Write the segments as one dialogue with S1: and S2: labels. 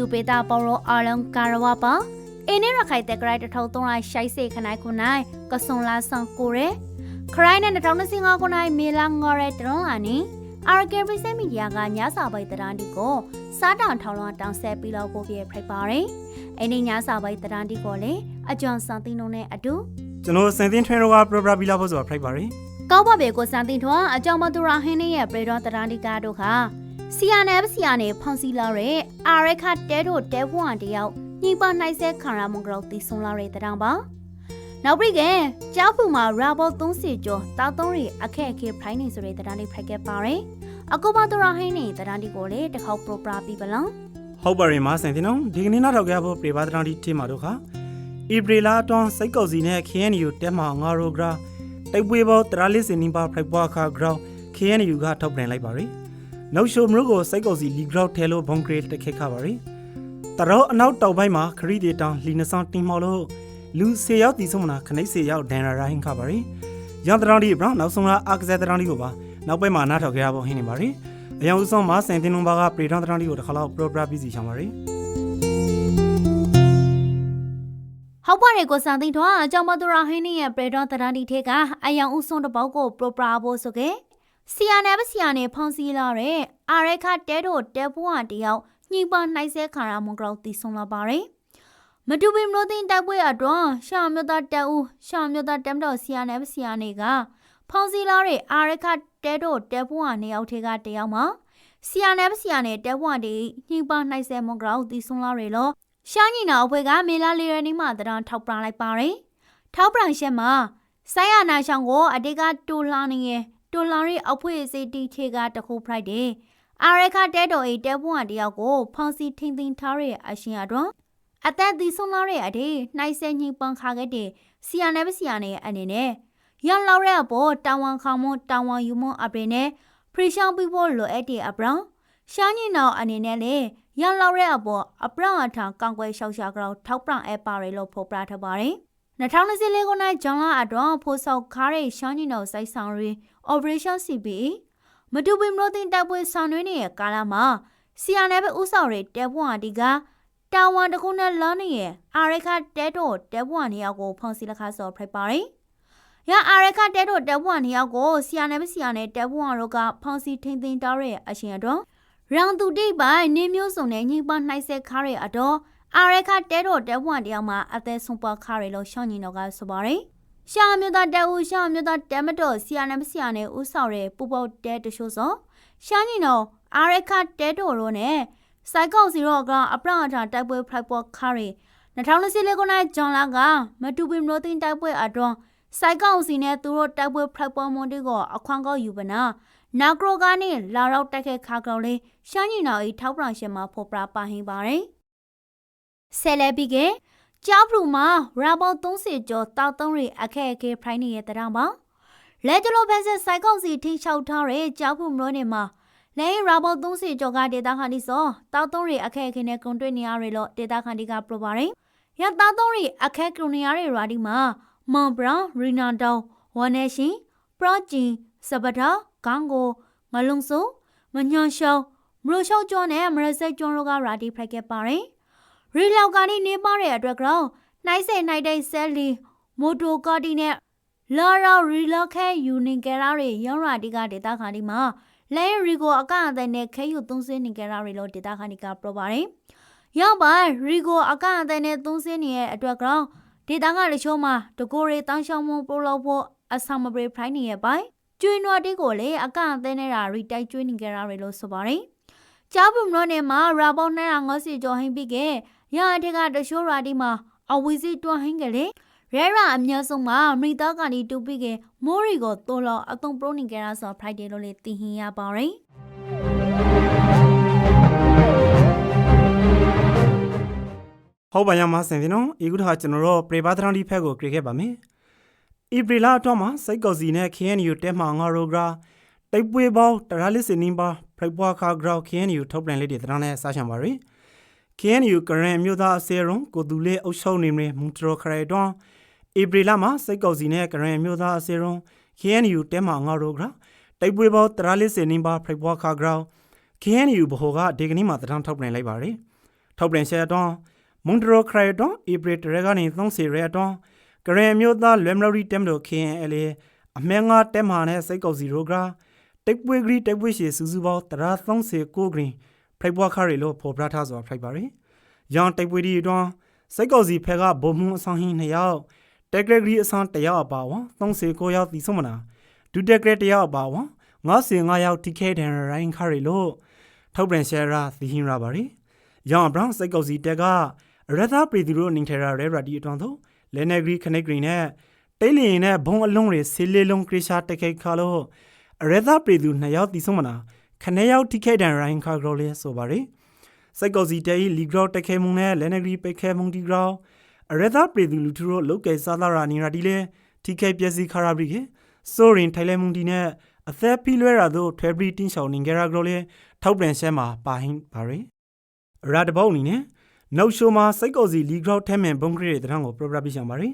S1: သူပေတာပေါ်ရောအာလုံကာရဝပါအင်းရခိုင်တက်ကရိုက်တထောက်သုံးလိုက်ရှိုက်စေခနိုင်ခုနိုင်ကစွန်လာဆန်ကိုရဲခရိုင်းနဲ့2025ခုနိုင်မေလာငေါ်ရဲတရုံးလာနီအာရကေပစမီဒီယာကညစာပိုက်တရန်ဒီကိုစားတောင်ထောင်လွှာတောင်ဆက်ပြီးတော့ပို့ပြဖိုက်ပါတယ်အင်းညစာပိုက်တရန်ဒီကိုလည်းအကျွမ်းစံသိန်းလုံးနဲ့အတူ
S2: ကျွန်တော်စင်တင်ထွန်းရောကပရိုဂရမ်ပြီးလာဖို့ဆိုတာဖိုက်ပါရီ
S1: ကောက်ပါဘေကိုစံတင်ထွန်းအကြောင်းမသူရာဟင်းနေရဲ့ပရေတော်တရန်ဒီကာတို့ခါ ဆီယနယ်ဆီယနေဖောင်စီလာရဲအာရခတဲတို့တဲဘွန်တယောက်ညိပါနိုင်ဆဲခါရမုံကြောက်တီဆုံလာရဲတရံပါနောက်ပြီးကကြောက်ဖူမှာရာဘော30ကျော်တာသုံးရီအခက်အခဲဖိုင်းနေဆိုတဲ့တရန်လေးဖိုက်ခဲ့ပါရယ်အကောမသူရာဟင်းနေတရန်ဒီကိုလေတစ်ခေါက်ပရိုပရာပြီးပလောင်
S2: ဟုတ်ပါရီမစင်တင်နော်ဒီကနေ့နောက်တော့ကြဖို့ပြေပါတရန်ဒီတီမာတို့ခါဧပြီလာအတွန်းစိတ်ကောက်စီနဲ့ KNU တက်မှာငါရိုဂရာတိုက်ပွဲပေါ်တရာလစ်စင်နီပါဖိုက်ပွားခါဂရောင်း KNU ကထုတ်ပြန်လိုက်ပါရီ နောက်ရှိုမျိုးကိုစိတ်ကောက်စီလီဂရော့ထဲလို့ဘုံဂရေးတက်ခက်ခပါရီတရောအနောက်တောက်ပိုင်းမှာခရီးဒေတောင်လီနဆောင်တင်မော်လို့လူစေရောက်တီဆုံးမနာခနိတ်စေရောက်ဒန်ရာရိုင်းခပါရီရန်တရန်ဒီဘရောင်းနောက်ဆုံးလာအာကဇက်တရန်ဒီကိုပါနောက်ပိုင်းမှာနားထောက်ကြရဖို့ဟင်းနေပါရီအယောင်ဦးဆုံးမှာစင်တင်နုံဘာကပရိဒန်တရန်ဒီကိုတစ်ခါလောက်ပရိုဂရမ်ပြီးစီချောင်းပါရီ
S1: ဟုတ်ပါတယ်ကိုစံသိန်းထွန်းအကြောင်းမသူရာဟင်းနေရဲ့ပရေတော်တရန်ဒီထဲကအယောင်ဥဆုံးတစ်ပေါက်ကိုပရိုပရာဖို့ဆိုကေ ဆီယာနယ်ပဆီယာနယ်ဖောင်စီလာတဲ့အာရခတဲတို့တဲဘွားတယောက်ညှိပါနှိုက်ဆဲခါရမုံကြောက်တီဆုံလာပါတယ်မတူပင်မလို့တင်တိုက်ပွဲအတွန်းရှာမြတ်သားတဲဦးရှာမြတ်သားတမ်တော်ဆီယာနယ်ပဆီယာနယ်ကဖောင်စီလာတဲ့အာရခတဲတို့တဲဘွားနှစ်ယောက်ထဲကတယောက်မှာဆီယာနယ်ပဆီယာနယ်တဲဘွားတီညှိပါနှိုက်ဆဲမုံကြောက်တီဆုံလာရလို့ရှားညီနာအဖွဲ့ကမေလာလီရနီမှတရန်ထောက်ပရလိုက်ပါတယ်။ထောက်ပရရှက်မှာဆိုင်းရနာရှောင်းကိုအတေကတူလာနေရဲ့ တူလာရီအဖွဲစေတီချေကတခုဖလိုက်တယ်။အာရခတဲတော်အိတဲပွန်တယောက်ကိုဖောင်စီထင်းထင်းထားရဲ့အရှင်အတွန်းအသက်သီဆုံးလာတဲ့အတေနှိုက်ဆဲညင်ပန်ခါခဲ့တဲ့ဆီယာနယ်ပဆီယာနယ်အနေနဲ့ရန်လောက်ရဲ့ဘောတာဝန်ခေါမွန်တာဝန်ယူမွန်အပရင်နဲ့ဖရီရှောင်းပြီးဖို့လိုအပ်တဲ့အပရောင်ရှားညီနာအနေနဲ့လေရန်လောက်တဲ့အပေါ်အပရန်အထာကောင်ကွယ်ရှောက်ရှာကြောက်ထောက်ပရန်အပါရလို့ဖော်ပြထားပါတယ်။2024ခုနှစ်ဇွန်လအတွင်းဖိုးဆောက်ခါးရိရှောင်းညီနောစိုက်ဆောင်ရီ Operation CBE မတူပင်မလို့တင်တပ်ပွဲဆောင်ရွက်နေတဲ့ကာလမှာဆီယာနယ်ပဲဥဆောင်ရီတဲပွန်အတီကတာဝန်တခုနဲ့လောင်းနေရဲ့အာရခတဲတော့တဲပွန်နေရောက်ကိုဖုန်စီလက်ခါစော်ဖိုက်ပါတယ်။ရအာရခတဲတော့တဲပွန်နေရောက်ကိုဆီယာနယ်ပဲဆီယာနယ်တဲပွန်တို့ကဖုန်စီထင်းထင်းတောင်းတဲ့အရှင်အတွန်းရောင်သူတိတ်ပိုင်နေမျိုးစုံနဲ့ညှိပနှိုက်ဆက်ခါရအတော့အာရခတဲတော့တဲပွန်တယောက်မှာအသက်ဆုံးပွားခါရလို့ရှောင်းညီတော့ကဆိုပါရယ် ရှာမျိုးသားတဲဦးရှာမျိုးသားတဲမတော်ဆီယာနဲ့မဆီယာနဲ့ဦးဆောင်တဲ့ပူပေါတဲတချို့စောရှာညီတော့အာရခတဲတော်ရောနဲ့စိုက်ကောက်စီရောကအပရအထာတိုက်ပွဲဖလိုက်ပေါ်ခါရ2024ခုနှစ်ဇွန်လကမတူပင်မလို့တင်တိုက်ပွဲအတွန်းစိုက်ကောက်စီနဲ့သူတို့တိုက်ပွဲဖလိုက်ပေါ်မွန်တေကိုအခွန်ကောက်ယူပနာနာကရိုကနေလာရောက်တက်ခဲ့ခါကောက်လေးရှမ်းညီနာဤထောက်ပရရှင်မှာဖော်ပြပါဟင်းပါတယ်ဆယ်လဲပြီးက ကြောက်ဖလူမှာရာဘော30ကျော်တောက်သုံးရီအခက်အခဲဖိုင်းနေရတဲ့တောင်ပါလက်ကျလိုဖက်ဆက်စိုက်ကောက်စီထိချောက်ထားတဲ့ကြောက်ဖလူမလို့နေမှာလဲရာဘော30ကျော်ကဒေတာခန်ဒီစောတောက်သုံးရီအခက်အခဲနဲ့ကုန်တွေ့နေရရလို့ဒေတာခန်ဒီကပြပါတယ်ရတောက်သုံးရီအခက်ကုန်နေရတဲ့ရာဒီမှာမွန်ဘရာရီနာတောဝနရှင်ပရဂျင်စပတာဂန်ကိုငလုံစုံမညွန်ရှောင်းမလို့ရှောက်ကျော်နဲ့မရစိတ်ကျွန်းတို့ကရာဒီဖလိုက်ခဲ့ပါတယ် ရီလောက်ကနေနေပါတဲ့အတွက်ကောင်နှိုက်ဆယ်နှိုက်တဲ့ဆဲလီမိုတိုကာတီနဲ့လာရာရီလောက်ခဲယူနင်ကရာတွေရောင်းရာဒီကဒေတာခါဒီမှာလဲရီကိုအကအတဲ့နဲ့ခဲယူသုံးစင်းနင်ကရာတွေလို့ဒေတာခါဒီကပြောပါတယ်ရောက်ပါရီကိုအကအတဲ့နဲ့သုံးစင်းနေတဲ့အတွက်ကောင်ဒေတာကတချို့မှာတကိုရီတောင်းရှောင်းမှုပို့လို့ဖို့အဆောင်မပရိဖိုင်းနေရဲ့ပိုင်ကျွေးနွားတေးကိုလေအကအသဲနေတာရီတိုက်ကျွေးနေကြတာတွေလို့ဆိုပါတယ်။ကြားပုံတော့နေမှာရာပေါင်း950ကျော်ဟင်းပြီးက ရအထက်ကတရှိုးရာဒီမှာအဝီစီတွန်းဟင်းကလေးရဲရာအများဆုံးမှာမိသားကနေတူပြီးကမိုးရီကိုတော်လောအတုံပရိုနေကြတာဆို Friday လို့လေသိဟင်ရပါတယ်။
S2: ဟုတ်ပါရမစင်တင်နော်ဤခုတစ်ခါကျွန်တော်တို့ပရိပါတရန်ဒီဖက်ကိုကြည့်ခဲ့ပါမယ်ဧပြီလအတွင်းမှာစိတ်ကောက်စီနဲ့ KNU တက်မှာငါရိုဂရာတိုက်ပွဲပေါင်းတရာလစ်စင်နင်းပါဖိုက်ပွားခါဂရော KNU ထုတ်ပြန်လေးတွေတရန်နဲ့စားချင်ပါရီ KNU ကရင်မြို့သားအစဲရုံကိုတူလေးအုပ်ချုပ်နေမည်မူတရခရိုင်တွန်းဧပြီလမှာစိတ်ကောက်စီနဲ့ကရင်မြို့သားအစဲရုံ KNU တက်မှာငါရိုဂရာတိုက်ပွဲပေါင်းတရာလစ်စင်နင်းပါဖိုက်ပွားခါဂရော KNU ဘဟိုကဒီကနေ့မှာတရန်ထုတ်ပြန်လိုက်ပါရီထုတ်ပြန်ချက်အတွန်းမွန်ဒရိုခရိုင်အတွန်းဧပြီတရကနေ30ရက်အတွန်းကရင်မျိုးသားလွမ်မရီတက်မလို့ KNL အမဲငါတက်မာနဲ့စိတ်ကောက်စီရိုဂရာတိတ်ပွေဂရီတိတ်ပွေရှေစူးစူးပေါတရာ39ဂရင် ဖိုက်ဘွားခရီလို့ဖော်ပြထားစွာဖိုက်ပါရယ်။ရောင်တိတ်ပွေဒီအတွန်းစိတ်ကောက်စီဖက်ကဘုံမှုအဆောင်ဟင်း2ယောက်တက်ဂရီအဆောင်1ယောက်အပါဝ39ယောက်ဒီဆုံးမနာဒူတက်ဂရီ1ယောက်အပါဝ95ယောက်တီခဲဒန်ရိုင်းခရီလို့ထုတ်ပြန်ရှယ်ရာသီဟင်းရပါရယ်။ရောင်ဘရောင်းစိတ်ကောက်စီတက်ကရသာပရီသူတို့နင်ထရာရဲရာဒီအတွန်းသို့လဲနေဂရီခနိဂရီနဲ့တိတ်လျင်နဲ့ဘုံအလုံးတွေဆေးလေးလုံးခရရှာတက်ခိတ်ခါလို့အရသာပြည်သူနှစ်ယောက်တီဆုံးမနာ ခနဲ့ယောက်ထိခိုက်တန်ရိုင်းခါဂရိုလေးဆိုပါရီစိုက်ကောစီတဲလီဂရောတက်ခဲမှုနဲ့လဲနေဂရီပိတ်ခဲမှုဒီဂရောအရသာပြည်သူလူထုတို့လောက်ကဲစားလာရာနီရာဒီလေထိခိုက်ပျက်စီးခါရပြီကေဆိုရင်ထိုင်လဲမှုဒီနဲ့အသက်ဖီလွဲရာတို့ထွဲဘရီတင်းရှောင်းနင်ဂရာဂရိုလေးထောက်ပြန်ရှဲမှာပါဟင်းပါရီရာတဘောက်နီနဲ့နောက်ရှိုမှာစိုက်ကောစီလီဂရောထဲမန်ဘုံဂရီတဲ့တန်းကိုပရိုဂရမ်ပြရှောင်းပါရီ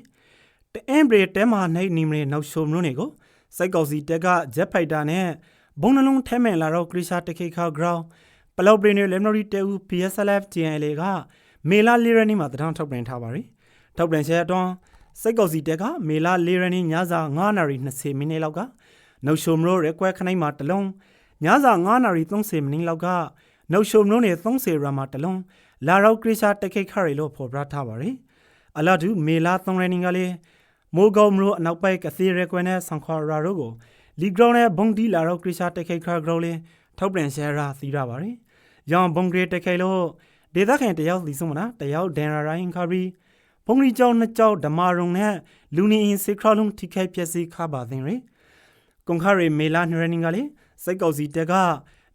S2: တအင်ဘရီတဲမာနိုင်နီမရီနောက်ရှိုမလို့နေကိုစိုက်ကောစီတက်ကဂျက်ဖိုက်တာနဲ့ ဘုံနှလုံးထဲမင်လာတော့ခရစ်ရှာတခိခါဂရောင်းပလောက်ပရီနယ်လမ်နိုရီတဲဦး PSLF TNL ကမေလာလီရနီမှာတထောင်ထုတ်ပြန်ထားပါရီထုတ်ပြန်ချက်အတွန်းစိတ်ကောစီတက်ကမေလာလီရနီညစာ9နာရီ20မိနစ်လောက်ကနှုတ်ရှုံမလို့ရက်ကွဲခနိုင်မှာတလုံးညစာ9နာရီ30မိနစ်လောက်ကနှုတ်ရှုံမလို့နေ30ရာမှာတလုံးလာရောက်ခရစ်ရှာတခိခါရီလို့ဖော်ပြထားပါရီအလာဒူမေလာ3ရနီကလေးမိုးကောင်းမလို့အနောက်ပိုက်ကစီရဲကွဲနဲ့ဆန်ခွာရာတို့ကို လီဂရောင်းနဲ့ဘုံဒီလာတော့ခရစ်ရှာတက်ခိတ်ခါဂရောင်းလေးထောက်ပြန်ရှယ်ရာသီးရပါတယ်။ရောင်ဘုံဂရေတက်ခိတ်လို့ဒေသခံတယောက်သီးဆုံးမလားတယောက်ဒန်ရာရိုင်းခါရီဘုံရီကျောင်းနှစ်ကျောင်းဓမာရုံနဲ့လူနီအင်းစေခရလုံးထိခိုက်ပျက်စီးခါပါသင်ရယ်။ကွန်ခါရီမေလာနရနင်းကလေးစိတ်ကောက်စီတက်က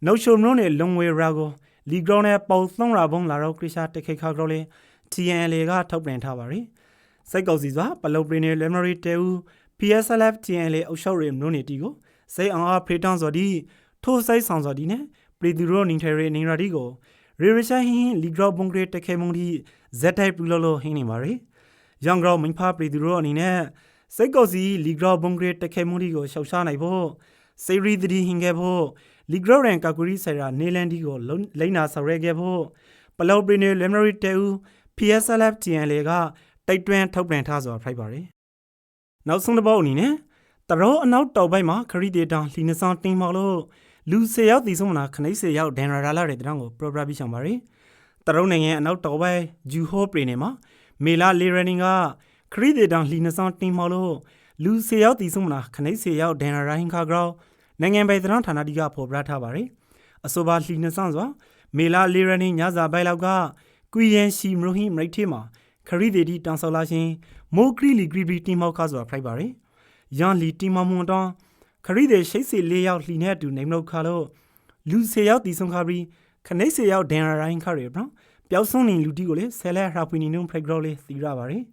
S2: နှုတ်ရှုံမလို့နဲ့လုံဝေရာကိုလီဂရောင်းနဲ့ပေါသုံးရာဘုံလာတော့ခရစ်ရှာတက်ခိတ်ခါဂရောင်းလေး TNL ကထောက်ပြန်ထားပါရီ။စိတ်ကောက်စီစွာပလုတ်ပရင်းနဲ့ Lemery တဲဦး PSLF TNL အုပ်ချုပ်ရမြို့နယ်တီကိုစိတ်အောင်အားဖေးတောင်းစော်ဒီထိုးစိတ်ဆောင်စော်ဒီနဲ့ပရီသူရောနင်းထဲရနင်းရာဒီကိုရေရရှာဟင်းလီဂရောဘုံဂရေတခဲမုံဒီဇက်တိုက်ပူလို့လို့ဟင်းနေပါရီယောင်ဂရောမင်းဖာပရီသူရောအနေနဲ့စိတ်ကောစီလီဂရောဘုံဂရေတခဲမုံဒီကိုရှောက်ရှားနိုင်ဖို့စေရီသတိဟင်ခဲ့ဖို့လီဂရောရန်ကာကူရီဆိုင်ရာနေလန်ဒီကိုလိမ့်နာဆော်ရဲခဲ့ဖို့ပလောပရီနေလမ်နရီတဲဦး PSLF TNL ကတိုက်တွန်းထုတ်ပြန်ထားစွာဖိုက်ပါတယ် နောက်ဆုံးတစ်ပုတ်အနေနဲ့တရောအနောက်တောက်ပိုင်းမှာခရီးဒေတာလီနဆောင်တင်မော်လို့လူ၁၀ယောက်တီဆုံးမနာခနိတ်၁၀ယောက်ဒန်ရာလာတဲ့တောင်ကိုပရိုဂရမ်ပြီးဆောင်ပါရယ်တရုံနိုင်ငံအနောက်တောက်ပိုင်းဂျူဟိုပရီနေမှာမေလာလေရနင်ကခရီးဒေတာလီနဆောင်တင်မော်လို့လူ၁၀ယောက်တီဆုံးမနာခနိတ်၁၀ယောက်ဒန်ရာဟင်ခါဂရောနိုင်ငံပိုင်သတော်ဌာနတိကဖော်ပြထားပါရယ်အဆိုပါလီနဆောင်စွာမေလာလေရနင်ညစာပိုင်လောက်ကကွီယန်ရှီမရိုဟိမိတ်ထေမှာခရီးဒေတီတောင်ဆော်လာရှင် မိုကရီလီဂရီဘီတီမောက်ခါဆိုတာဖိုက်ပါရယ်ယန်လီတီမမွန်တောင်းခရီးတဲ့ရှိတ်စီ၄ယောက်လှီနဲ့အတူနေမလို့ခါလို့လူ၁၀ယောက်တီဆုံးခါပြီးခနိတ်၁၀ယောက်ဒန်ရိုင်းခါရယ်ဗျပျောက်ဆုံးနေလူတီကိုလေဆဲလဲရာပူနီနုံဖရိုက်ဂရောလေးသီရပါရယ်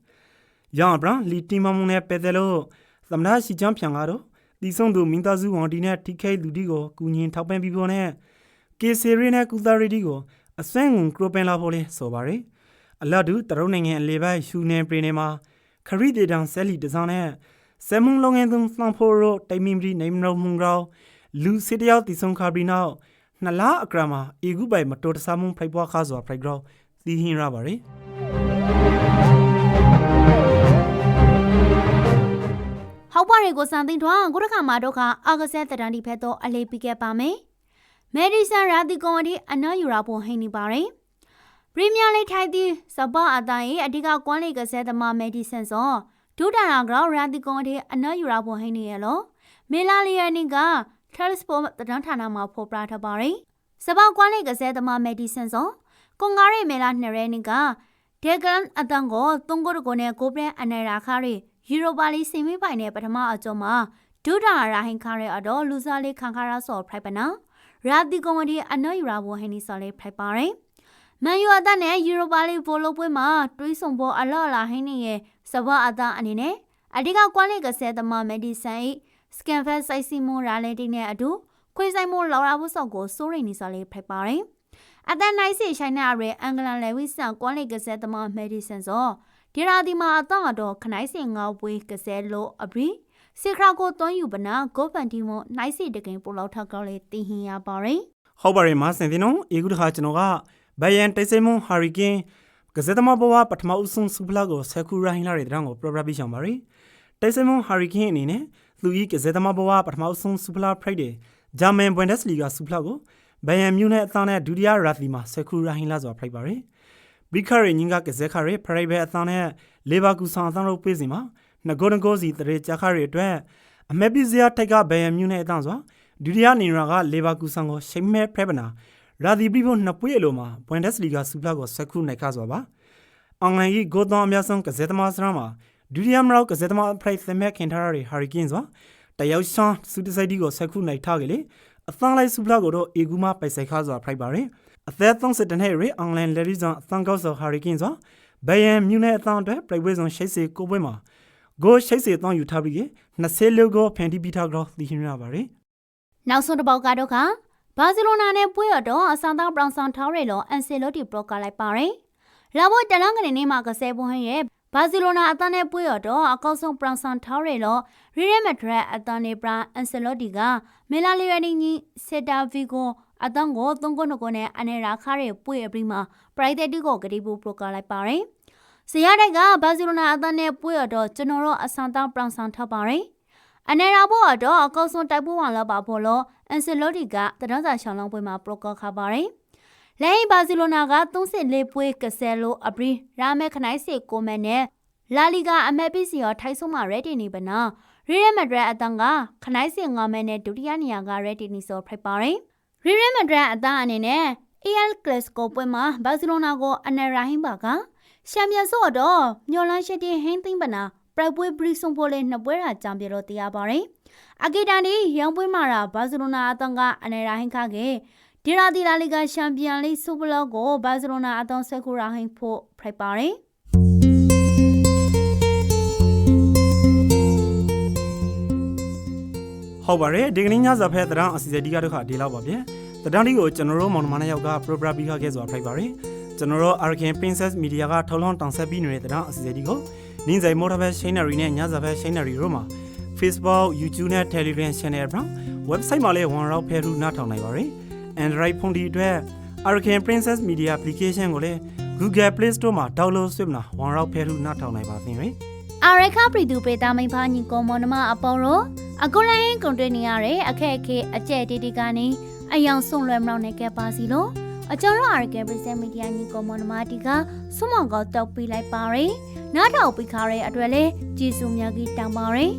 S2: ယန်ဗျလီတီမမွန်နဲ့ပဲတယ်လို့သမနာရှိချမ်းဖြန်ကားတော့တီဆုံးသူမင်းသားစုဝန်တီနဲ့တီခဲလူတီကိုကူညင်ထောက်ပံ့ပြီးပေါ်နဲ့ကေစီရီနဲ့ကူသာရီတီကိုအစွမ်းငုံကရိုပန်လာဖို့လေဆိုပါရယ်အလတ်တူတရုတ်နိုင်ငံအလေပိုင်းရှူနေပရီနေမှာ ခရီးဒေတန်ဆဲလီတစောင်းနဲ့ဆမ်မုံလုံငယ်သူစလန်ဖိုရိုတိုင်မင်ဘရီနေမနောမှုရောလူစစ်တယောက်တီဆုံခါဘရီနောက်နှလားအကရမှာအေဂုပိုင်မတော်တဆမှုဖိုက်ပွားခါစွာဖိုက်ဂရောသီဟင်းရပါရီ
S1: ဟောက်ပါရီကိုစံသိန်းထွန်းကိုရခါမှာတော့ခအာဂဆက်တရန်ဒီဖက်တော့အလေးပြီးခဲ့ပါမယ်မယ်ဒီဆန်ရာတီကွန်ဒီအနော်ယူရာဖို့ဟိနေပါရယ်ပ ရီးမီယာလိထိုင်တီစပါအတိုင်းအဓိကကွန်လိကဆဲသမားမယ်ဒီဆန်စောဒူတာရာဂရောရာတီကွန်ဒီအနော်ယူရာဖို့ဟိနေရလောမေလာလီယာနီကတယ်လစ်ပေါ်တရန်ဌာနမှာဖော်ပြထားပါရယ်စပါကွန်လိကဆဲသမားမယ်ဒီဆန်စောကွန်ငါရီမေလာနှစ်ရဲနီကဒေဂန်အတန်ကိုတုံကိုတကိုနဲ့ကိုပရန်အနယ်ရာခါရီယူရိုပါလီစင်မီပိုင်နဲ့ပထမအကြုံမှာဒူတာရာဟင်ခါရဲအတော့လူစားလေးခံခါရဆော့ဖရိုက်ပနာရာတီကွန်ဝဒီအနော်ယူရာဘိုဟင်နီဆော်လေးဖရိုက်ပါရယ် မန်ယူအသက်နဲ့ယူရိုပါလီဘိုလိုပွဲမှာတွေးဆုံပေါ်အလော့လာဟင်းနေရဲ့စဘအသားအနေနဲ့အဓိကကွာလီကဆဲသမားမက်ဒီဆန်၏စကန်ဖက်စိုက်စီမွန်ရာလေတင်နဲ့အတူခွေဆိုင်မို့လော်ရာဘူးဆော့ကိုစိုးရိမ်နေစော်လေးဖရိုက်ပါရယ်အသက်နိုင်စီရှိုင်းနာရဲအင်္ဂလန်လေဝိဆန်ကွာလီကဆဲသမားမက်ဒီဆန်စောဒီရာဒီမှာအတော့တော့ခနိုင်စင်ငေါပွေးကစဲလို့အပရီစေခရာကိုတွန်းယူပနာဂိုဖန်တီမနိုင်စီတကင်ပိုလောက်ထောက်ကောက်လေတင်ဟင်ရပါရင်
S2: ဟုတ်ပါရီမဆင်တင်နော်အေဂုတခါကျွန်တော်က ဘယန်တိတ်ဆိတ်မွန်ဟာရီကင်ကစက်သမားဘဝပထမဦးဆုံးစူပလာကိုဆက်ခူရိုင်းလာတဲ့တောင်ကိုပရပရပြချောင်ပါရီတိတ်ဆိတ်မွန်ဟာရီကင်အနေနဲ့သူဤကစက်သမားဘဝပထမဦးဆုံးစူပလာဖရိုက်တဲ့ဂျာမန်ဘွန်ဒက်စ်လီဂါစူပလာကိုဘယန်မြူနဲ့အသားနဲ့ဒုတိယရာသီမှာဆက်ခူရိုင်းလာစွာဖရိုက်ပါရီဘီခရီညင်ကကစက်ခရီဖရိုက်ဘဲအသားနဲ့လေဘာကူဆောင်အသားတို့ပြေးစီမှာငကိုငကိုစီတရေကြခရီအတွက်အမေပီဇီယာတိုက်ကဘယန်မြူနဲ့အသားစွာဒုတိယနေရာကလေဘာကူဆောင်ကိုရှိမဲဖရပနာ ရာဒီပရီဖို့နှစ်ပွေအလိုမှာဘွန်ဒက်စ်လီဂါစူပလာကိုဆက်ခုနိုင်ခါစွာပါအင်္ဂလန်ကြီးဂိုသောအများဆုံးကစားသမားစရမ်းမှာဒူရီယမ်ရောက်ကစားသမားဖရိုက်သမက်ခင်ထားရတဲ့ဟာရီကင်းစွာတယောက်ရှန်းစူတစိုက်ဒီကိုဆက်ခုနိုင်ထားကြလေအသန်းလိုက်စူပလာကိုတော့အေဂူမပိုက်ဆိုင်ခါစွာဖရိုက်ပါရင်အသက်30နှစ်ရဲ့အင်္ဂလန်လေရီဇန်အသန်းကောက်စွာဟာရီကင်းစွာဘယန်မြူနဲ့အသန်းအတွက်ပြိုင်ပွဲဆောင်ရှိတ်စီကိုပွဲမှာဂိုးရှိတ်စီတောင်းယူထားပြီး20လောကိုဖန်တီပီထားကြောသိရှင်ရပါရင်
S1: နောက်ဆုံးတစ်ပေါက်ကတော့က ဘာစီလိုနာနဲ့ပွဲရတော့အဆန်သားဘရောင်ဆန်ထောင်းရလောအန်ဆီလိုတီပရောကလိုက်ပါတယ်။လာဖို့တလန်းကနေနေမှာကဆဲပွန်ဟင်းရဲ့ဘာစီလိုနာအသန်းနဲ့ပွဲရတော့အကောက်ဆုံးဘရောင်ဆန်ထောင်းရလောရီရဲမက်ဒရက်အသန်းနဲ့ဘရာအန်ဆီလိုတီကမေလာလီရနီနီဆက်တာဗီကိုအသန်းကိုသုံးခုနှစ်ခုနဲ့အနေရာခါရဲ့ပွဲအပြီးမှာပရိုက်တက်တီကိုဂတိဘူးပရောကလိုက်ပါတယ်။ဇီယာတိုက်ကဘာစီလိုနာအသန်းနဲ့ပွဲရတော့ကျွန်တော်တို့အဆန်သားဘရောင်ဆန်ထောက်ပါတယ်။ အနေရာဘောတော့အကောက်ဆုံးတိုက်ပွဲဝင်လာပါဘောလို့အန်ဆယ်လော်တီကတရန်စာရှောင်းလောင်းပွဲမှာပရိုကောခါပါတယ်။လဲဘာစီလိုနာက34ပွဲကဆယ်လိုအပရီရာမဲခနိုင်စီကိုမဲနဲ့လာလီဂါအမက်ပီစီရောထိုက်ဆုံးမှာရက်တီနေပနာရီရဲမက်ဒရက်အတန်ကခနိုင်စီ9မဲနဲ့ဒုတိယနေရာကရက်တီနီဆိုဖိတ်ပါတယ်။ရီရဲမက်ဒရက်အတန်အနေနဲ့ AL Clasico ပွဲမှာဘာစီလိုနာကိုအနယ်ရာဟင်းပါကရှမ်ပီယံဆိုတော့ညော်လန်းရှိတဲ့ဟင်းသိမ့်ပနာ ပရိုက်ပွဲဘရီဆုံဖိုလေနှစ်ပွဲတာကြံပြတော့တရားပါတယ်။အဂီတန်ဒီရောင်ပွဲမှာတာဘာစီလိုနာအတန်ကအနေရာဟင်းခကဒီရာဒီလာလီဂါရှမ်ပီယံလိဆူပလောကိုဘာစီလိုနာအတန်ဆက်ကူရာဟင်းဖို့ဖိုက်ပါတယ်။
S2: ဟုတ်ပါတယ်ဒီကနေ့ညစာဖက်တရံအစီအစဉ်ဒီကတော့ခါဒီလောက်ပါဗျတရံဒီကိုကျွန်တော်တို့မောင်နှမနှစ်ယောက်က program ပြီးခခဲ့စွာဖိုက်ပါတယ်ကျွန်တော်တို့ Arkin Princess Media ကထောက်လောင်းတောင်ဆက်ပြီးနေတဲ့တရံအစီအစဉ်ဒီကို နင်းဆိုင်မော်တော်ဘက် Scenery နဲ့ညစာဖက် Scenery တို့မှာ Facebook YouTube နဲ့ Telegram Channel မှာ website မှာလည်း one round ဖဲထူနားထောင်နိုင်ပါတယ် Android ဖုန်းဒီအတွက် Arkin Princess Media application ကိုလည်း Google Play Store မှာ download ဆွဲမလား one round ဖဲထူနားထောင်နိုင်ပါသင်ရယ်
S1: အာရခပရီတူပေတာမိန်ဖာညီကောမောနမအပေါ်ရောအခုလိုင်းကွန်တက်နေရတဲ့အခက်အခဲအကျဲတီတီကနေအယောင်ဆုံးလွယ်မလောက်နေခဲ့ပါစီလို့ အကျော်ရအာရကပရီစမီဒီယာညီကောမောနမတီကဆွမောင်ကောတောက်ပေးလိုက်ပါရယ်နားထောင်ပေးခါရဲအတွက်လဲကျေးဇူးများကြီးတောင်းပါရယ်